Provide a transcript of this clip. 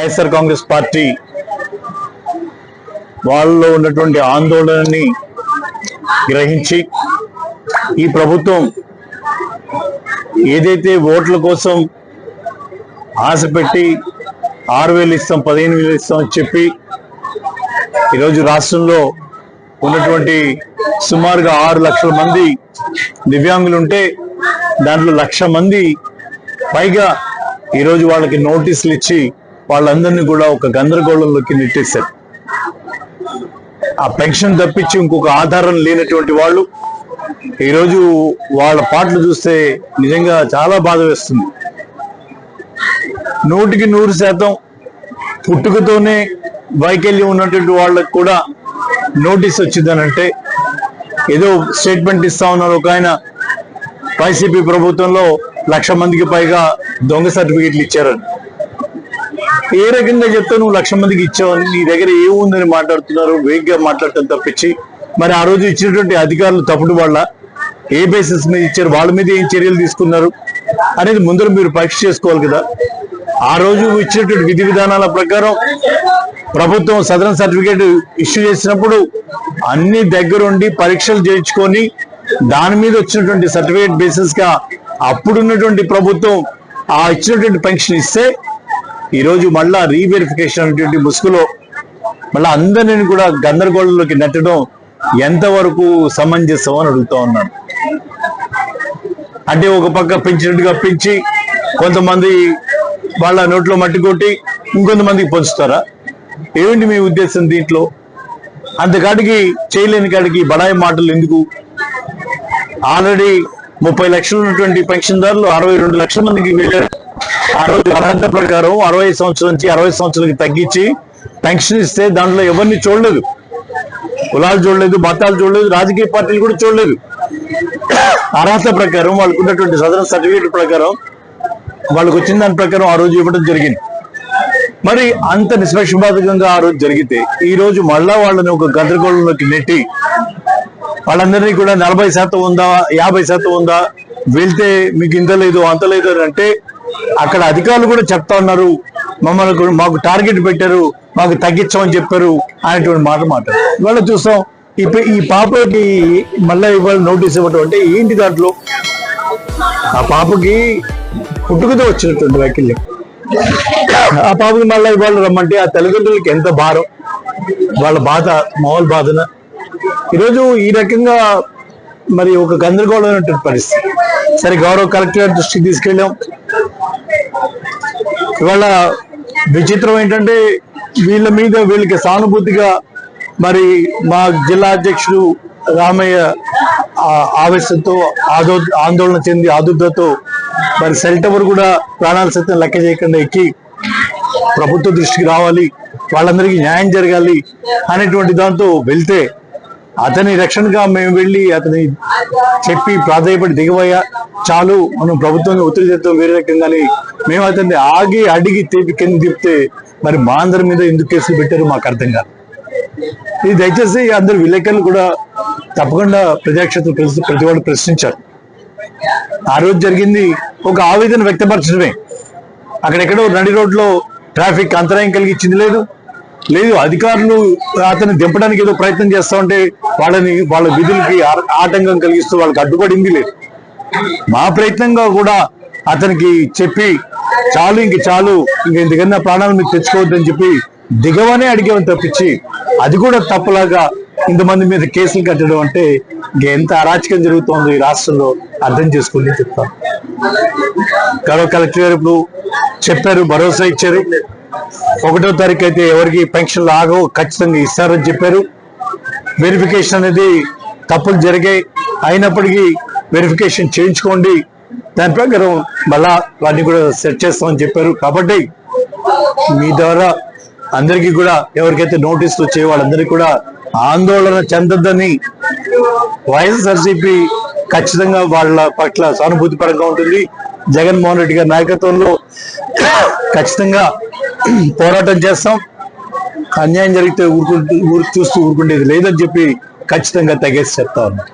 YSR Congress party వాళ్ళలో ఉన్నటువంటి ఆందోళనని గ్రహించి ఈ ప్రభుత్వం ఏదైతే ఓట్ల కోసం ఆశ పెట్టి ఆరు వేలు ఇస్తాం పదిహేను వేలు ఇస్తాం అని చెప్పి ఈరోజు రాష్ట్రంలో ఉన్నటువంటి సుమారుగా ఆరు లక్షల మంది దివ్యాంగులు ఉంటే దాంట్లో లక్ష మంది పైగా ఈరోజు వాళ్ళకి నోటీసులు ఇచ్చి వాళ్ళందరినీ కూడా ఒక గందరగోళంలోకి నెట్టేశారు. ఆ పెన్షన్ తప్పించి ఇంకొక ఆధారం లేనటువంటి వాళ్ళు ఈరోజు వాళ్ళ పాటలు చూస్తే నిజంగా చాలా బాధ వేస్తుంది. నూటికి నూరు శాతం పుట్టుకతోనే వైకల్యం ఉన్నటువంటి వాళ్ళకి కూడా నోటీస్ వచ్చిందనంటే ఏదో స్టేట్మెంట్ ఇస్తా ఉన్నారు ఒక ఆయన. వైసీపీ ప్రభుత్వంలో లక్ష మందికి పైగా దొంగ సర్టిఫికెట్లు ఇచ్చారని. ఏ రకంగా చెప్తే నువ్వు లక్ష మందికి ఇచ్చావని నీ దగ్గర ఏముందని మాట్లాడుతున్నారు? వేగ్గా మాట్లాడటం తప్పించి. మరి ఆ రోజు ఇచ్చినటువంటి అధికారులు తప్పుడు వాళ్ళ. ఏ బేసిస్ మీద ఇచ్చారు? వాళ్ళ మీద ఏం చర్యలు తీసుకున్నారు? అనేది ముందర మీరు పరీక్ష చేసుకోవాలి కదా. ఆ రోజు ఇచ్చినటువంటి విధి విధానాల ప్రకారం ప్రభుత్వం సదరన్ సర్టిఫికేట్ ఇష్యూ చేసినప్పుడు అన్ని దగ్గరుండి పరీక్షలు చేయించుకొని దాని మీద వచ్చినటువంటి సర్టిఫికేట్ బేసిస్గా అప్పుడున్నటువంటి ప్రభుత్వం ఆ ఇచ్చినటువంటి పెన్షన్ ఇస్తే ఈరోజు మళ్ళా రీవెరిఫికేషన్ అనేటువంటి ముసుగులో మళ్ళా అందరిని కూడా గందరగోళంలోకి నెట్టడం ఎంతవరకు సమంజసం అని అడుగుతా ఉన్నాను. అంటే ఒక పక్క పెంచినట్టుగా పెంచి కొంతమంది వాళ్ళ నోట్లో మట్టి కొట్టి ఇంకొంతమందికి పంచుతారా? ఏమిటి మీ ఉద్దేశం దీంట్లో? అంతకాడికి చేయలేని కాడికి బడాయి మాటలు ఎందుకు? ఆల్రెడీ ముప్పై లక్షలు ఉన్నటువంటి పెన్షన్దారులు అరవై రెండు లక్షల మందికి వెళ్ళారు. ఆ రోజు అర్హత ప్రకారం అరవై సంవత్సరం నుంచి అరవై సంవత్సరాలకి తగ్గించి పెన్షన్ ఇస్తే దాంట్లో ఎవరిని చూడలేదు. కులాలు చూడలేదు మతాలు చూడలేదు రాజకీయ పార్టీలు కూడా చూడలేదు. అర్హత ప్రకారం వాళ్ళకు ఉన్నటువంటి సదరన్ సర్టిఫికేట్ ప్రకారం వాళ్ళకు వచ్చిన దాని ప్రకారం ఆ రోజు ఇవ్వడం జరిగింది. మరి అంత నిష్పక్షపాతకంగా ఆ రోజు జరిగితే ఈ రోజు మళ్ళా వాళ్ళని ఒక గందరగోళంలోకి నెట్టి వాళ్ళందరినీ కూడా నలభై శాతం ఉందా యాభై శాతం ఉందా వెళ్తే మీకు ఇంత లేదు అంత లేదు అని అంటే అక్కడ అధికారులు కూడా చెప్తా ఉన్నారు మమ్మల్ని కూడా- మాకు టార్గెట్ పెట్టారు మాకు తగ్గించమని చెప్పారు అనేటువంటి మాట మాట. ఇవాళ చూస్తాం ఇప్పుడు ఈ పాపకి మళ్ళీ ఇవాళ నోటీస్ ఇవ్వటం అంటే ఏంటి దాంట్లో? ఆ పాపకి పుట్టుకతో వచ్చినటువంటి వైకల్యం. ఆ పాపకి మళ్ళీ ఇవాళ రమ్మంటే ఆ తల్లిదండ్రులకి ఎంత భారం వాళ్ళ బాధ మామూలు బాధన? ఈరోజు ఈ రకంగా మరి ఒక గందరగోళమైనటువంటి పరిస్థితి. సరే గౌరవ కలెక్టర్ దృష్టికి తీసుకెళ్ళాం. ఇవాళ విచిత్రం ఏంటంటే వీళ్ళ మీద వీళ్ళకి సానుభూతిగా మరి మా జిల్లా అధ్యక్షుడు రామయ్య ఆవేశంతో ఆదో ఆందోళన చెంది ఆదుర్దతో మరి సెల్ టవర్ కూడా ప్రాణాల సైతం లెక్క చేయకుండా ఎక్కి ప్రభుత్వ దృష్టికి రావాలి వాళ్ళందరికీ న్యాయం జరగాలి అనేటువంటి దాంతో వెళ్తే అతని రక్షణగా మేము వెళ్ళి అతని చెప్పి ప్రాధాయపడి దిగవయ్యా చాలు మనం ప్రభుత్వంగా ఒత్తిడి చేద్దాం వేరే రకంగానే మేము అతన్ని ఆగి అడిగి తీపి కింద తిప్పితే మరి మా అందరి మీద ఎందుకు కేసులు పెట్టారు మాకు అర్థం కాదు. ఇది దయచేసి అందరు విలేకరులు కూడా తప్పకుండా ప్రజాక్షేత్రం ప్రతి వాళ్ళు ప్రశ్నించారు. ఆ రోజు జరిగింది ఒక ఆవేదన వ్యక్తపరచడమే. అక్కడెక్కడో నడి రోడ్లో ట్రాఫిక్ అంతరాయం కలిగించింది లేదు. లేదు అధికారులు అతన్ని దింపడానికి ఏదో ప్రయత్నం చేస్తా ఉంటే వాళ్ళని వాళ్ళ విధులకి ఆ- ఆటంకం కలిగిస్తూ వాళ్ళకి అడ్డుపడింది లేదు. మా ప్రయత్నంగా కూడా అతనికి చెప్పి చాలు ఇంక చాలు ఇంక ఇంతకన్నా ప్రాణాలు మీరు తెచ్చుకోవద్దని చెప్పి దిగవనే అడిగేవని తప్పించి అది కూడా తప్పులాగా ఇంతమంది మీద కేసులు కట్టడం అంటే ఇంక ఎంత అరాచకం జరుగుతోందో ఈ రాష్ట్రంలో అర్థం చేసుకుని చెప్తాను. గౌరవ కలెక్టర్ గారు ఇప్పుడు చెప్పారు భరోసా ఇచ్చారు. ఒకటో తారీఖు అయితే ఎవరికి పెన్షన్లు ఆగవు ఖచ్చితంగా ఇస్తారని చెప్పారు. వెరిఫికేషన్ అనేది తప్పులు జరిగాయి. అయినప్పటికీ వెరిఫికేషన్ చేయించుకోండి. దాని ప్రకారం మళ్ళా వాటిని కూడా సెట్ చేస్తామని చెప్పారు. కాబట్టి మీ ద్వారా అందరికీ కూడా ఎవరికైతే నోటీసులు వచ్చే వాళ్ళందరికీ కూడా ఆందోళన చెందొద్దని వైఎస్ఆర్సీపీ ఖచ్చితంగా వాళ్ళ పట్ల సానుభూతి పరంగా ఉంటుంది. జగన్మోహన్ రెడ్డి గారి నాయకత్వంలో ఖచ్చితంగా పోరాటం చేస్తాం. అన్యాయం జరిగితే ఊరుకుంటూ ఊరు చూస్తూ ఊరుకుండేది లేదని చెప్పి ఖచ్చితంగా తెగేసి చెప్తా ఉన్నాం.